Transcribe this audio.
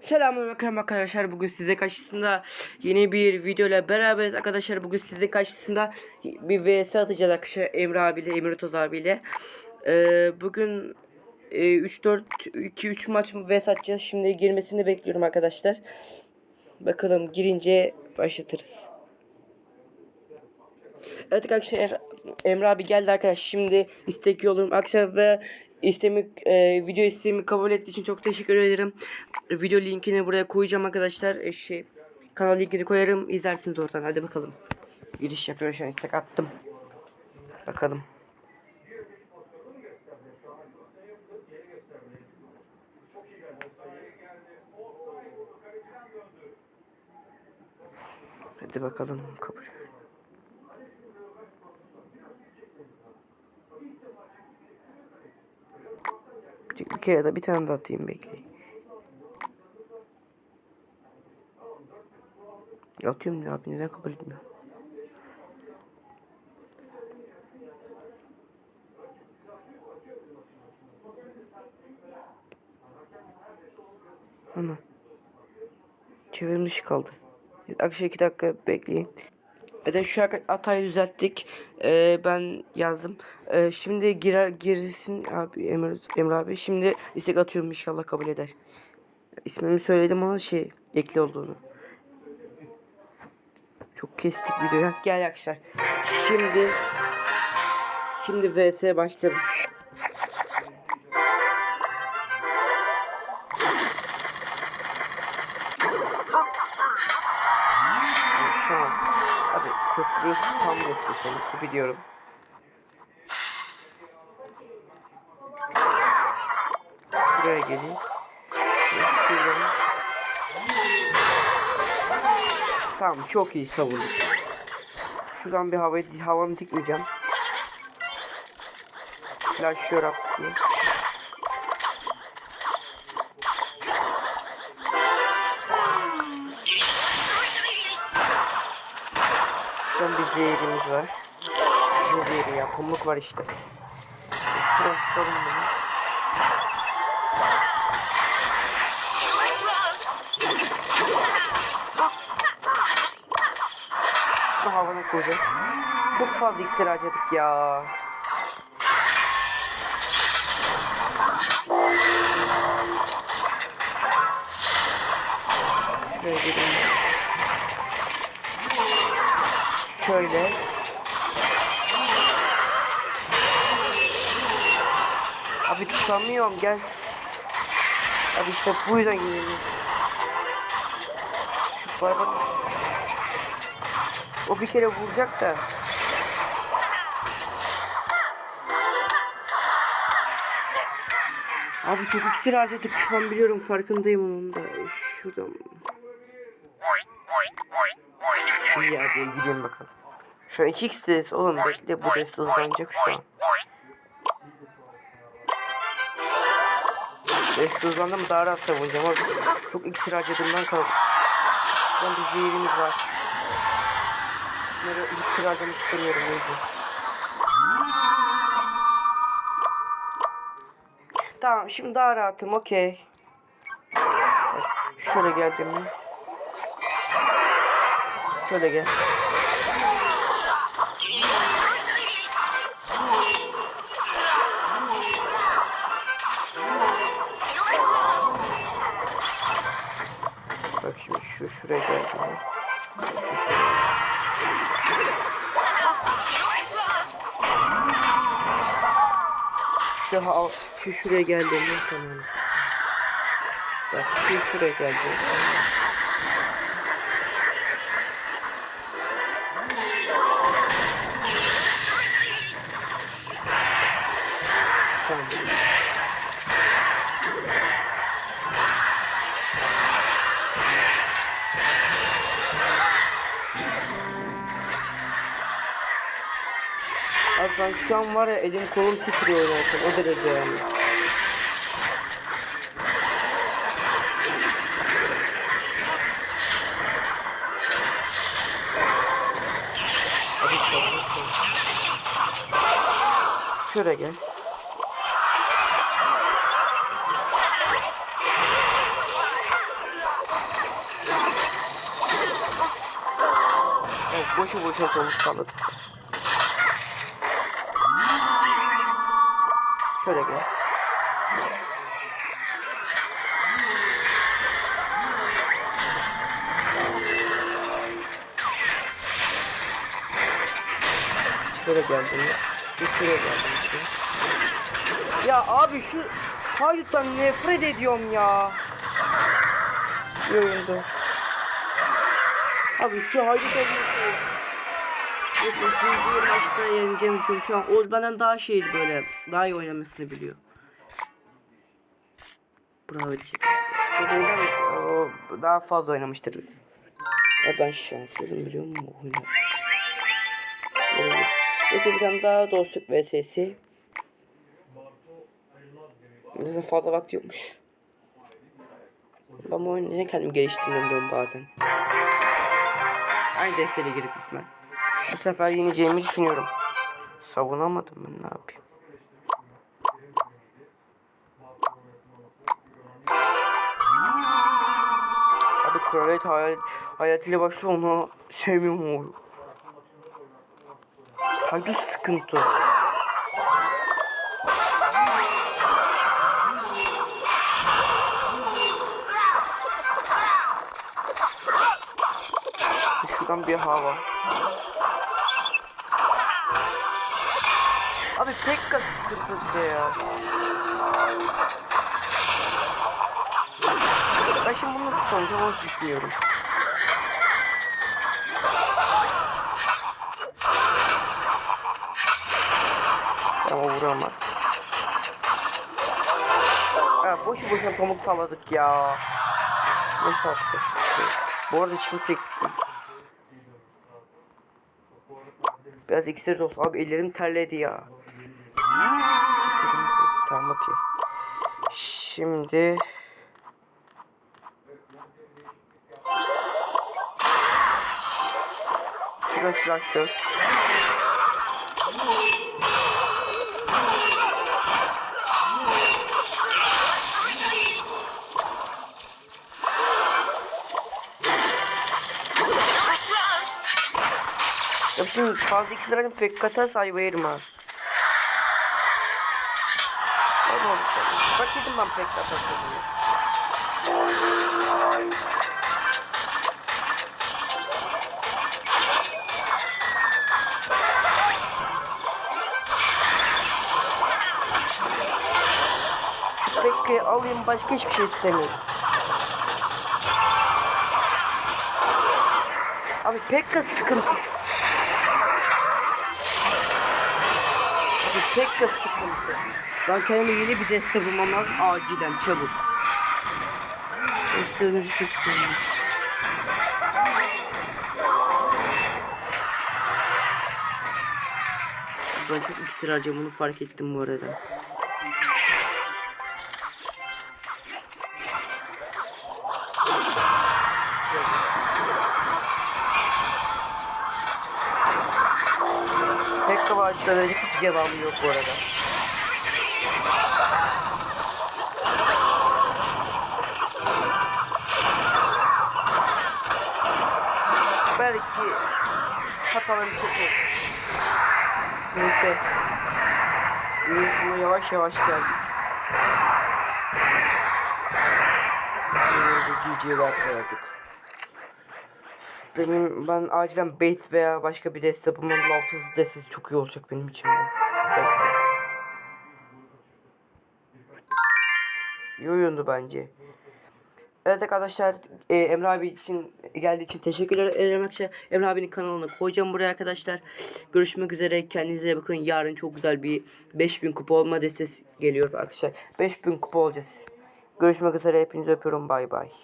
Selamünaleyküm arkadaşlar. Bugün size karşısında yeni bir video ile beraberiz arkadaşlar. Bugün size karşısında bir vs atacağız arkadaşlar Emre abiyle, Emre Toz abiyle. Ee, bugün e, 3 4 2 3 maç vs atacağız. Şimdi girmesini bekliyorum arkadaşlar. Bakalım girince başlatırız. Evet arkadaşlar Emre abi geldi arkadaşlar. Şimdi istek yolum arkadaşlar ve istemi e, video isteğimi kabul ettiği için çok teşekkür ederim. Video linkini buraya koyacağım arkadaşlar. E, şey kanal linkini koyarım. izlersiniz oradan. Hadi bakalım. Giriş yapıyorum şu an istek attım. Bakalım. Hadi bakalım kabul. Bir, kere de bir tane daha atayım bekleyin. Atıyorum ya abi neden kabul etmiyor? Ana. Çevrim dışı kaldı. Akşam iki dakika bekleyin. Evet şu an hatayı düzelttik. Ee, ben yazdım. Ee, şimdi girer girsin abi Emre, Emre abi. Şimdi istek atıyorum inşallah kabul eder. İsmimi söyledim ama şey ekli olduğunu. Çok kestik videoyu. Gel arkadaşlar. Şimdi şimdi vs başlayalım. Köprü tam sonu biliyorum. Buraya geleyim. Şuradan. Tamam çok iyi savunduk. Şuradan bir havayı havanı dikmeyeceğim. Flash yaptık bir zehirimiz var. Ne zehri ya? Pamuk var işte. Şuradan tutalım bunu. Bu havana koyacağım. Çok fazla iksir harcadık ya. Şuraya gidelim. Şöyle. Abi tutamıyorum gel. Abi işte bu yüzden gidelim. Şu barbar. O bir kere vuracak da. Abi çok iksir harcadık şu an biliyorum farkındayım onun da. Şuradan. İyi hadi gidelim bakalım. Şu an 2 x'teyiz oğlum bekle bu rest hızlanacak şu an. Rest hızlandı mı daha rahat savunacağım abi. Çok iksir harcadığımdan kaldı. Şuradan bir zehirimiz var. Bunları iksir harcamak istemiyorum o yüzden. Tamam şimdi daha rahatım okey. Şöyle geldim? Şöyle gel. Bak şimdi şu şuraya geldim. Şu ha şu şuraya geldim? Tamam. Bak şu şuraya geldim. Tamam. Hakan şu an var ya elim kolum titriyor zaten o derece yani. Şuraya gel. Evet boşu boşuna çalış kaldık. Şöyle gel. Şöyle geldim. Şu şuraya geldim. Ya abi şu hayduttan nefret ediyorum ya. Oyunda. Abi şu haydut. Neyse ikinci maçta yeneceğim şu, şu an Oğuz benden daha şeydi böyle. Daha iyi oynamasını biliyor. Bravo diyecek. Çok oynar o daha fazla oynamıştır. Ya ben şanssızım biliyor musun. Neyse bir tane daha dostluk vs'si. Zaten fazla vakti yokmuş. Ben bu oyunu neden kendimi geliştirmiyorum bazen. Aynı deftere girip gitmem. Bu sefer yeneceğimi düşünüyorum. Savunamadım ben ne yapayım. Abi kraliyet hayal, hayaletiyle başlıyor onu sevmiyorum o. Hadi sıkıntı. Şuradan bir hava. Abi Pekka sıkıntı bir de ya. Ben şimdi bunu nasıl soracağım onu düşünüyorum. Ama vuramaz. Ha, boşu boşuna pamuk salladık ya. Neyse artık şey. Bu arada şimdi Biraz iksir olsun. Abi ellerim terledi ya. Tamam okey. Şimdi... Şurada silahşör. Şimdi fazla iksir aldım pek katarsa ayva yerim ha. Sen. Bak yedim ben pek katarsa diye. Şu Pekka'yı alayım başka hiçbir şey istemiyorum. Abi Pekka sıkıntı. Abi Pekka sıkıntı. Ben kendime yeni bir deste bulmam lazım acilen çabuk. Önerisi istiyorum. Ben çok iksir harcam bunu fark ettim bu arada. Pekka bağcıda verecek hiç cevabı yok bu arada. Belki hatalarım çok olur. Neyse. Yürüyüşüne yavaş yavaş geldik. GG'ler koyduk. Benim ben acilen bait veya başka bir deste bulmam Lavtız destesi çok iyi olacak benim için. İyi oyundu bence. Evet arkadaşlar e, Emre abi için geldiği için teşekkür ederim arkadaşlar. Emre abinin kanalını koyacağım buraya arkadaşlar. Görüşmek üzere. Kendinize bakın. Yarın çok güzel bir 5000 kupa olma destesi geliyor arkadaşlar. 5000 kupa olacağız. Görüşmek üzere. Hepinizi öpüyorum. Bay bay.